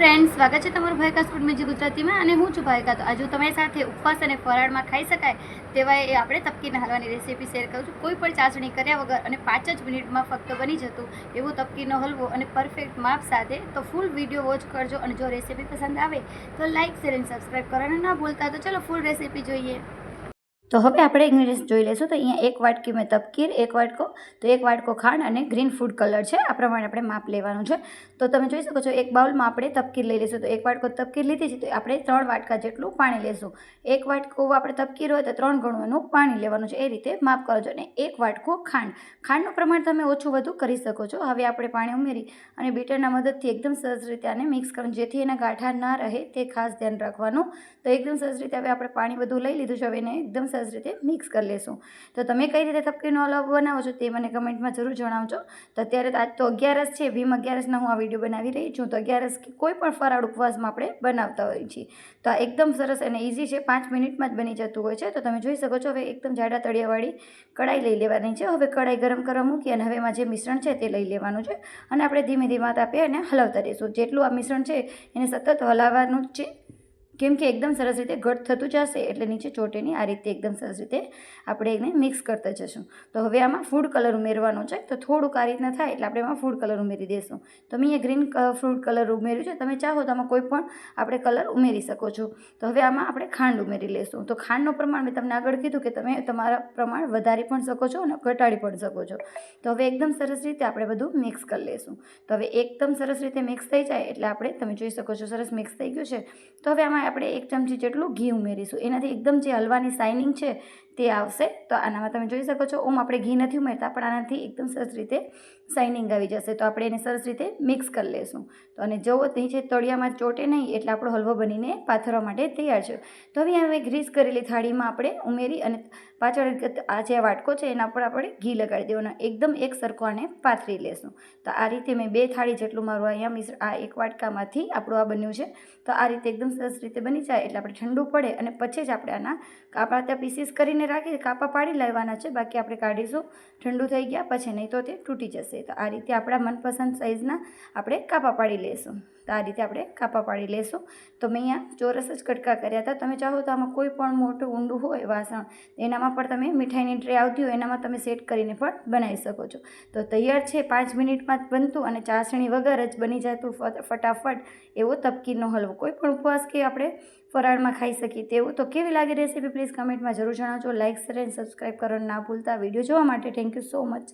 Friend સ્વાગત છે તમારું ભાઈકા ફૂડ મેજી ગુજરાતીમાં અને હું છું ભાઈકા. તો આજે હું તમારી સાથે ઉપવાસ અને ફરાળમાં ખાઈ શકાય તેવા એ આપણે તપકીના હલવાની રેસીપી શેર કરું છું. કોઈ પણ ચાસણી કર્યા વગર અને પાંચ જ મિનિટમાં ફક્ત બની જતું એવું તપકીનો હલવો અને પરફેક્ટ માપ સાથે તો ફૂલ વીડિયો વોચ કરજો અને જો રેસીપી પસંદ આવે તો લાઇક શેર અને સબસ્ક્રાઈબ કરવાનું ના ભૂલતા. તો ચલો ફૂલ રેસીપી જોઈએ. તો હવે આપણે ઇન્ગ્રીડિયન્ટ્સ જોઈ લઈશું. તો અહીંયા એક વાટકી મેં તપકીર, એક વાટકો, તો એક વાટકો ખાંડ અને ગ્રીન ફૂડ કલર છે. આ પ્રમાણે આપણે માપ લેવાનું છે. તો તમે જોઈ શકો છો, એક બાઉલમાં આપણે તપકીર લઈ લઈશું. તો એક વાટકો તપકીર લીધી છે, તો આપણે ત્રણ વાટકા જેટલું પાણી લેશું. એક વાટકો આપણે તપકીર હોય તો ત્રણ ગણું એનું પાણી લેવાનું છે. એ રીતે માપ છો. અને એક વાટકો ખાંડ. ખાંડનું પ્રમાણ તમે ઓછું વધુ કરી શકો છો. હવે આપણે પાણી ઉમેરી અને બીટરના મદદથી એકદમ સરસ રીતે આને મિક્સ કરવાનું. જેથી એના ગાંઠા ના રહે, તે ખાસ ધ્યાન રાખવાનું. તો એકદમ સરસ રીતે હવે આપણે પાણી બધું લઈ લીધું છે. હવે એને એકદમ સરસ રીતે મિક્સ કરી લેશું. તો તમે કઈ રીતે તપકીનો હલવો બનાવો છો તે મને કમેન્ટમાં જરૂર જણાવજો. તો અત્યારે આજ તો અગિયારસ છે, ભીમ અગિયારસના હું આ વીડિયો બનાવી રહી છું. તો અગિયારસ કે કોઈ પણ ફરાળ ઉપવાસમાં આપણે બનાવતા હોઈએ છીએ. તો આ એકદમ સરસ અને ઇઝી છે, પાંચ મિનિટમાં જ બની જતું હોય છે. તો તમે જોઈ શકો છો, હવે એકદમ જાડા તળિયાવાળી કડાઈ લઈ લેવાની છે. હવે કડાઈ ગરમ કરવા મૂકી અને હવે એમાં જે મિશ્રણ છે તે લઈ લેવાનું છે. અને આપણે ધીમે ધીમે તાપે અને હલાવતા રહીશું. જેટલું આ મિશ્રણ છે, એને સતત હલાવવાનું જ છે. કેમ કે એકદમ સરસ રીતે ઘટ થતું જશે એટલે નીચે ચોટીની આ રીતે એકદમ સરસ રીતે આપણે એને મિક્સ કરતા જશું. તો હવે આમાં ફૂડ કલર ઉમેરવાનો છે. તો થોડુંક આ રીતના થાય એટલે આપણે એમાં ફૂડ કલર ઉમેરી દઈશું તો મેં ગ્રીન ફ્રૂટ કલર ઉમેર્યું છે. તમે ચાહો તો આમાં કોઈ પણ આપણે કલર ઉમેરી શકો છો. તો હવે આમાં આપણે ખાંડ ઉમેરી લઈશું તો ખાંડનું પ્રમાણ મેં તમને આગળ કીધું કે તમે તમારા પ્રમાણ વધારી પણ શકો છો અને ઘટાડી પણ શકો છો. તો હવે એકદમ સરસ રીતે આપણે બધું મિક્સ કરી લઈશું તો હવે એકદમ સરસ રીતે મિક્સ થઈ જાય એટલે આપણે તમે જોઈ શકો છો સરસ મિક્સ થઈ ગયું છે. તો હવે આમાં આપણે એક ચમચી જેટલું ઘી ઉમેરીશું. એનાથી એકદમ જે હલવાની શાઇનિંગ છે તે આવશે. તો આનામાં તમે જોઈ શકો છો, ઓમ આપણે ઘી નથી ઉમેરતા, પણ આનાથી એકદમ સરસ રીતે શાઇનિંગ આવી જશે. તો આપણે એને સરસ રીતે મિક્સ કરી લઈશું તો અને જો નીચે તળિયામાં ચોટે નહીં, એટલે આપણો હલવો બનીને પાથરવા માટે તૈયાર છે. તો હવે હવે ગ્રીસ કરેલી થાળીમાં આપણે ઉમેરી અને પાછળ આ જે વાટકો છે, એના પર આપણે ઘી લગાડી દેવાનું. એકદમ એક સરખો આને પાથરી લેશું. તો આ રીતે મેં બે થાળી જેટલું મારું અહીંયા મિશ્ર આ એક વાટકામાંથી આપણું આ બન્યું છે. તો આ રીતે એકદમ સરસ રીતે બની જાય એટલે આપણે ઠંડુ પડે અને પછી જ આપણે આના કાપા ત્યાં પીસીસ કરીને રાખી કાપા પાડી લેવાના છે. બાકી આપણે કાઢીશું. ઠંડુ થઈ ગયા, પછી નહીં તો તે તૂટી જશે. તો આ રીતે આપણા મનપસંદ સાઇઝના આપણે કાપા પાડી લઈશું તો આ રીતે આપણે કાપા પાડી લઈશું તો મેં અહીંયા ચોરસ જ કટકા કર્યા હતા. તમે ચાહો તો આમાં કોઈ પણ મોટું ઊંડું હોય, વાસણ, એનામાં પણ તમે મીઠાઈની ટ્રે આવતી હોય, એનામાં તમે સેટ કરીને પણ બનાવી શકો છો. તો તૈયાર છે, પાંચ મિનિટમાં જ બનતું અને ચાસણી વગર જ બની જતું ફટ- ફટાફટ એવો તપકીનો હલવો. કોઈ પણ ઉપવાસ કે આપણે ફરાળમાં ખાઈ શકીએ તેવું. તો કેવી લાગી રેસીપી પ્લીઝ કમેન્ટમાં જરૂર જણાવજો. લાઇક શેર એન્ડ સબસ્ક્રાઈબ કરવાનું ના ભૂલતા. વીડિયો જોવા માટે થેન્ક યુ સો મચ